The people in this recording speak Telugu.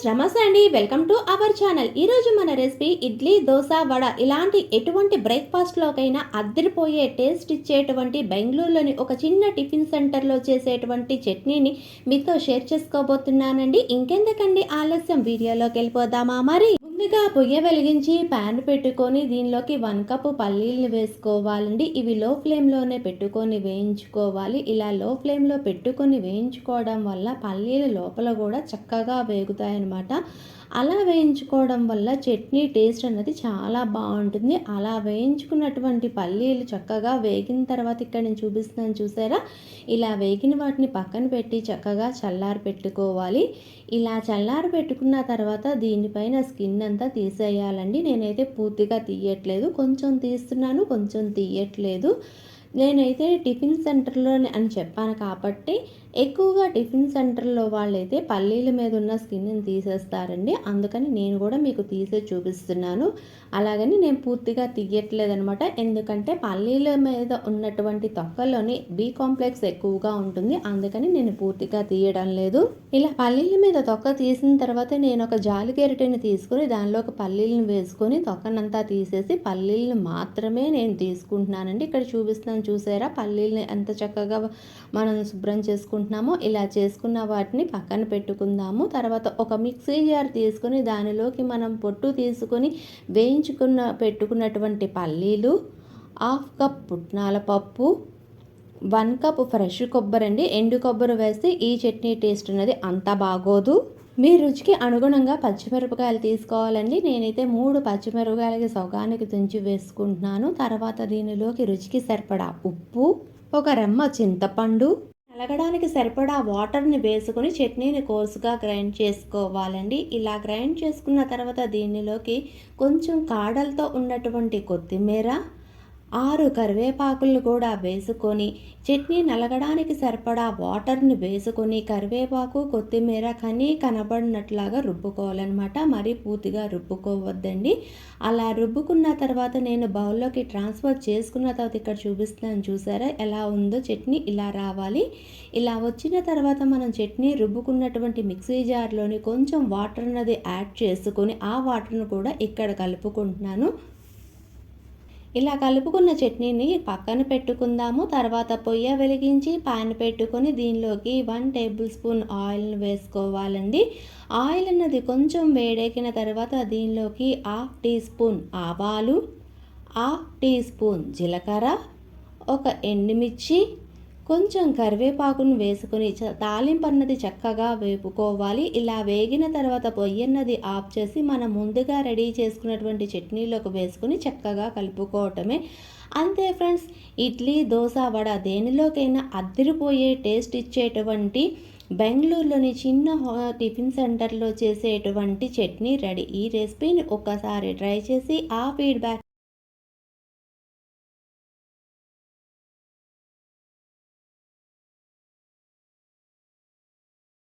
ఫ్రెండ్స్ నమస్తే అండి వెల్కమ్ టు అవర్ ఛానల్. ఈరోజు మన రెసిపీ ఇడ్లీ దోశ వడ ఇలాంటి ఎటువంటి బ్రేక్ఫాస్ట్లోకైనా అద్దరిపోయే టేస్ట్ ఇచ్చేటువంటి బెంగళూరులోని ఒక చిన్న టిఫిన్ సెంటర్లో చేసేటువంటి చట్నీని మీతో షేర్ చేసుకోబోతున్నానండి. ఇంకెందుకండి ఆలస్యం? వీడియోలోకి వెళ్ళిపోదామా మరి? ముందుగా పొయ్య వెలిగించి ప్యాన్ పెట్టుకొని దీనిలోకి వన్ కప్ పల్లీలను వేసుకోవాలండి. ఇవి లో ఫ్లేమ్లోనే పెట్టుకొని వేయించుకోవాలి. ఇలా లో ఫ్లేమ్లో పెట్టుకొని వేయించుకోవడం వల్ల పల్లీలు లోపల కూడా చక్కగా వేగుతాయన్నమాట. అలా వేయించుకోవడం వల్ల చట్నీ టేస్ట్ అనేది చాలా బాగుంటుంది. అలా వేయించుకున్నటువంటి పల్లీలు చక్కగా వేగిన తర్వాత ఇక్కడ నేను చూపిస్తున్నాను చూసారా? ఇలా వేగిన వాటిని పక్కన పెట్టి చక్కగా చల్లారి పెట్టుకోవాలి. ఇలా చల్లారి పెట్టుకున్న తర్వాత దీనిపైన స్కిన్ అంతా తీసేయాలండి. నేనైతే పూర్తిగా తీయట్లేదు. కొంచెం తీస్తున్నాను కొంచెం తీయట్లేదు. నేనైతే టిఫిన్ సెంటర్లోనే అని చెప్పాను కాబట్టి ఎక్కువగా టిఫిన్ సెంటర్లో వాళ్ళైతే పల్లీల మీద ఉన్న స్కిన్ని తీసేస్తారండి. అందుకని నేను కూడా మీకు తీసే చూపిస్తున్నాను. అలాగని నేను పూర్తిగా తీయట్లేదనమాట. ఎందుకంటే పల్లీల మీద ఉన్నటువంటి తొక్కలోని బి కాంప్లెక్స్ ఎక్కువగా ఉంటుంది. అందుకని నేను పూర్తిగా తీయడం లేదు. ఇలా పల్లీల మీద తొక్క తీసిన తర్వాత నేను ఒక జాలి గెరిటెని తీసుకుని దానిలో ఒక పల్లీలను వేసుకొని తొక్కనంతా తీసేసి పల్లీలను మాత్రమే నేను తీసుకుంటున్నానండి. ఇక్కడ చూపిస్తాను చూసారా? పల్లీలని ఎంత చక్కగా మనం శుభ్రం చేసుకుంటున్నామో ఇలా చేసుకున్న వాటిని పక్కన పెట్టుకుందాము. తర్వాత ఒక మిక్సీ జార్ తీసుకొని దానిలోకి మనం పొట్టు తీసుకొని వేయించుకున్న పెట్టుకున్నటువంటి పల్లీలు హాఫ్ కప్ పుట్నాల పప్పు వన్ కప్ ఫ్రెష్ కొబ్బరి అండి ఎండు కొబ్బరి వేస్తే ఈ చట్నీ టేస్ట్ అనేది అంత బాగోదు. మీ రుచికి అనుగుణంగా పచ్చిమిరపకాయలు తీసుకోవాలండి. నేనైతే మూడు పచ్చిమిరపకాయలకి సగానికి తుంచి వేసుకుంటున్నాను. తర్వాత దీనిలోకి రుచికి సరిపడా ఉప్పు ఒక రెమ్మ చింతపండు. నలగడానికి సరిపడా వాటర్ని వేసుకుని చట్నీని కోర్సుగా గ్రైండ్ చేసుకోవాలండి. ఇలా గ్రైండ్ చేసుకున్న తర్వాత దీనిలోకి కొంచెం కాడలతో ఉన్నటువంటి కొత్తిమీర ఆరు కరివేపాకులు కూడా వేసుకొని చట్నీ నలగడానికి సరిపడా వాటర్ని వేసుకొని కరివేపాకు కొత్తిమీర కనీ కనబడినట్లాగా రుబ్బుకోవాలన్నమాట. మరీ పూర్తిగా రుబ్బుకోవద్దండి. అలా రుబ్బుకున్న తర్వాత నేను బౌల్లోకి ట్రాన్స్ఫర్ చేసుకున్న తర్వాత ఇక్కడ చూపిస్తున్నాను చూసారా? ఎలా ఉందో చట్నీ ఇలా రావాలి. ఇలా వచ్చిన తర్వాత మనం చట్నీ రుబ్బుకున్నటువంటి మిక్సీ జార్లోని కొంచెం వాటర్ అన్నది యాడ్ చేసుకొని ఆ వాటర్ను కూడా ఇక్కడ కలుపుకుంటున్నాను. ఇలా కలుపుకున్న చట్నీని పక్కన పెట్టుకుందాము. తర్వాత పొయ్య వెలిగించి పాన్ పెట్టుకొని దీనిలోకి వన్ టేబుల్ స్పూన్ ఆయిల్ని వేసుకోవాలండి. ఆయిల్ అన్నది కొంచెం వేడెక్కిన తర్వాత దీనిలోకి హాఫ్ టీ స్పూన్ ఆవాలు హాఫ్ టీ స్పూన్ జీలకర్ర ఒక ఎండుమిర్చి కొంచెం కరివేపాకును వేసుకుని తాలింపు అన్నది చక్కగా వేపుకోవాలి. ఇలా వేగిన తర్వాత పొయ్యన్నది ఆఫ్ చేసి మనం ముందుగా రెడీ చేసుకున్నటువంటి చట్నీలోకి వేసుకుని చక్కగా కలుపుకోవటమే. అంతే ఫ్రెండ్స్ ఇడ్లీ దోశ వడ దేనిలోకైనా అద్దరిపోయే టేస్ట్ ఇచ్చేటువంటి బెంగళూరులోని చిన్న టిఫిన్ సెంటర్లో చేసేటువంటి చట్నీ రెడీ. ఈ రెసిపీని ఒక్కసారి ట్రై చేసి ఆ ఫీడ్బ్యాక్